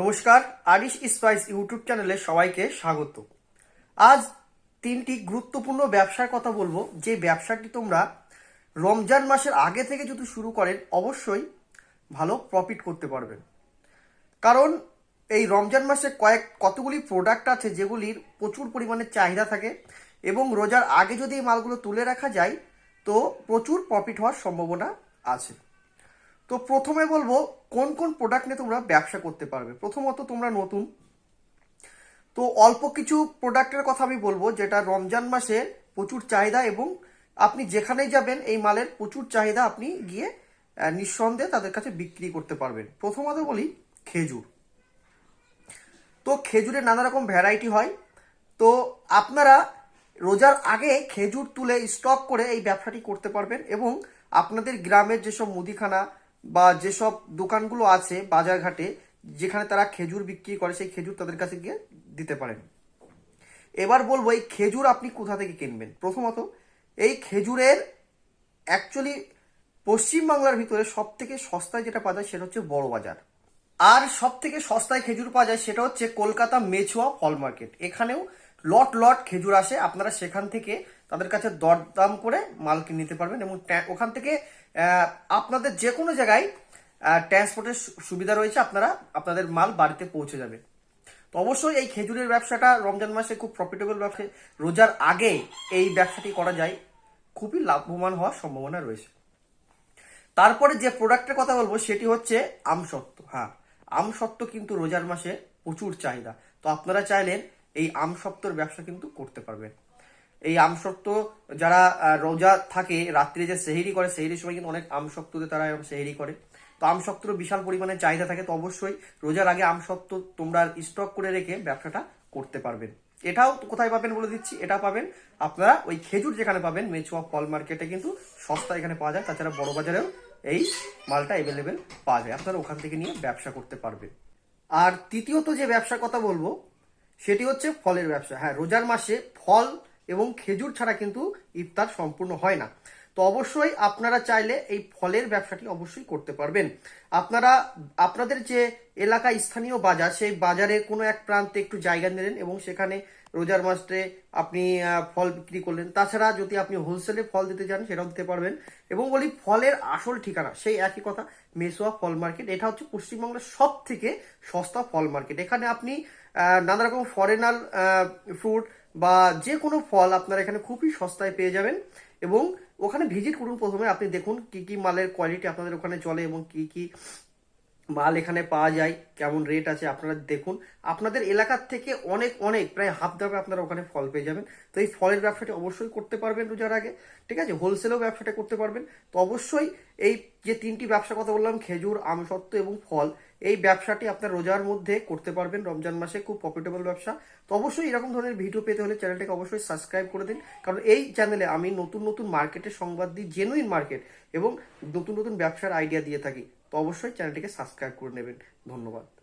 নমস্কার, Arish spice YouTube চ্যানেলে সবাইকে স্বাগত। আজ তিনটি গুরুত্বপূর্ণ ব্যবসার কথা বলব। যে ব্যবসাটি তোমরা রমজান মাসের আগে থেকে যদি শুরু করেন, অবশ্যই ভালো প্রফিট করতে পারবেন। কারণ এই রমজান মাসে কয়েক, কতগুলি প্রোডাক্ট আছে যেগুলির প্রচুর পরিমাণে চাহিদা থাকে এবং রোজার আগে যদি এই মালগুলো তুলে রাখা যায়, তো প্রচুর প্রফিট হওয়ার সম্ভাবনা আছে। তো প্রথমে বলব কোন কোন প্রোডাক্ট নিয়ে তোমরা ব্যবসা করতে পারবে। প্রথমত তোমরা নতুন। তো অল্প কিছু প্রোডাক্টের কথা আমি বলব, যেটা রমজান মাসে প্রচুর চাহিদা এবং আপনি যেখানেই যাবেন, এই মালের প্রচুর চাহিদা আপনি গিয়ে নিঃসন্দেহে তাদের কাছে বিক্রি করতে পারবেন। প্রথমত বলি খেজুর। তো খেজুরের নানা রকম ভ্যারাইটি হয়। তো আপনারা রোজার আগে খেজুর তুলে স্টক করে এই ব্যবসাটি করতে পারবেন এবং আপনাদের গ্রামের যেসব মুদিখানা বা যেসব দোকানগুলো আছে বাজারঘাটে, যেখানে তারা খেজুর বিক্রি করে, সেই খেজুর তাদের কাছে গিয়ে দিতে পারেন। এবার বলব, এই খেজুর আপনি কোথা থেকে কিনবেন? প্রথমত, এই খেজুরের অ্যাকচুয়ালি পশ্চিমবাংলার ভিতরে সব থেকে সস্তায় যেটা পাওয়া যায় সেটা হচ্ছে বড় বাজার আর সব থেকে সস্তায় খেজুর পাওয়া যায় সেটা হচ্ছে কলকাতা মেছুয়া ফল মার্কেট। এখানেও লট লট খেজুর আসে। আপনারা সেখান থেকে তাদের কাছে দরদাম করে মাল কিনে নিতে পারবেন এবং ওখান থেকে আপনাদের যে কোনো জায়গায় ট্রান্সপোর্টের সুবিধা রয়েছে, আপনারা আপনাদের মাল বাড়িতে পৌঁছে যাবে তো অবশ্যই এই খেজুরের ব্যবসাটা রমজান মাসে খুব প্রফিটেবল ব্যবসা। রোজার আগে এই ব্যবসাটি করা যায়। খুবই লাভবান হওয়ার সম্ভাবনা রয়েছে। তারপরে যে প্রোডাক্টের কথা বলব, সেটি হচ্ছে আমসত্ত্ব। হ্যাঁ আমসত্ত্ব কিন্তু রোজার মাসে প্রচুর চাহিদা। তো আপনারা চাইলেন এই আম আমসত্ত্বর ব্যবসা কিন্তু করতে পারবেন। এই আম আমসত্ত্ব যারা রোজা থাকে, রাত্রে যে সেহেরি করে, সেহেরির সময় কিন্তু অনেক আমসত্ত্ব দিয়ে তারা এরকম সেহেরি করে। তো আম আমসত্ত্বর বিশাল পরিমাণে চাহিদা থাকে, তো অবশ্যই রোজার আগে আম আমসত্ত্ব তোমরা স্টক করে রেখে ব্যবসাটা করতে পারবেন। এটাও কোথায় পাবেন বলে দিচ্ছি, এটা পাবেন আপনারা ওই খেজুর যেখানে পাবেন মেচুয়া ফল মার্কেটে কিন্তু সস্তা এখানে পাওয়া যায়, তাছাড়া বড় বাজারেও এই মালটা অ্যাভেলেবেল পাওয়া যায় আপনারা ওখান থেকে নিয়ে ব্যবসা করতে পারবেন আর তৃতীয়ত যে ব্যবসার কথা বলব, সেটি হচ্ছে ফলের ব্যবসা। হ্যাঁ রোজার মাসে ফল এবং খেজুর ছাড়া কিন্তু ইফতার সম্পূর্ণ হয় না। তো অবশ্যই আপনারা চাইলে এই ফলের ব্যবসাটি অবশ্যই করতে পারবেন। আপনারা, আপনাদের যে এলাকা স্থানীয় বাজার, সেই বাজারের কোনো এক প্রান্তে একটু জায়গা নিলেন এবং সেখানে রোজার মাসে আপনি ফল বিক্রি করলেন। তাছাড়া যদি আপনি হোলসেলে ফল দিতে চান, সেটাও দিতে পারবেন। এবং বলি, ফলের আসল ঠিকানা, সেই একই কথা, মেসোয়া ফল মার্কেট। এটা হচ্ছে পশ্চিমবঙ্গের সব থেকে সস্তা ফল মার্কেট। এখানে আপনি নানা রকম ফরেনাল ফ্রুট বা যে কোনো ফল আপনারা এখানে খুবই সস্তায় পেয়ে যাবেন এবং ওখানে ভিজিট করুন প্রথমে। আপনি দেখুন কি কি মালের কোয়ালিটি আপনাদের ওখানে চলে এবং কি কি মাল এখানে পাওয়া যায়, কেমন রেট আছে আপনারা দেখুন। আপনাদের এলাকার থেকে অনেক অনেক, প্রায় হাফ দামে আপনারা ওখানে ফল পেয়ে যাবেন। তো এই ফলের ব্যবসাটি অবশ্যই করতে পারবেন রোজার আগে, ঠিক আছে? হোলসেলেও ব্যবসাটা করতে পারবেন। তো অবশ্যই এই যে তিনটি ব্যবসার কথা বললাম, খেজুর, আমসত্ত্ব এবং ফল, এই ব্যবসাটি আপনার রোজার মধ্যে করতে পারবেন। রমজান মাসে খুব প্রফিটেবল ব্যবসা। তো অবশ্যই এরকম ধরনের ভিডিও পেতে হলে চ্যানেলটাকে অবশ্যই সাবস্ক্রাইব করে দিন। কারণ এই চ্যানেলে আমি নতুন নতুন মার্কেটের সংবাদ দিই জেনুইন মার্কেট এবং নতুন নতুন ব্যবসার আইডিয়া দিয়ে থাকি। তো অবশ্যই চ্যানেলটিকে সাবস্ক্রাইব করে নেবেন। ধন্যবাদ।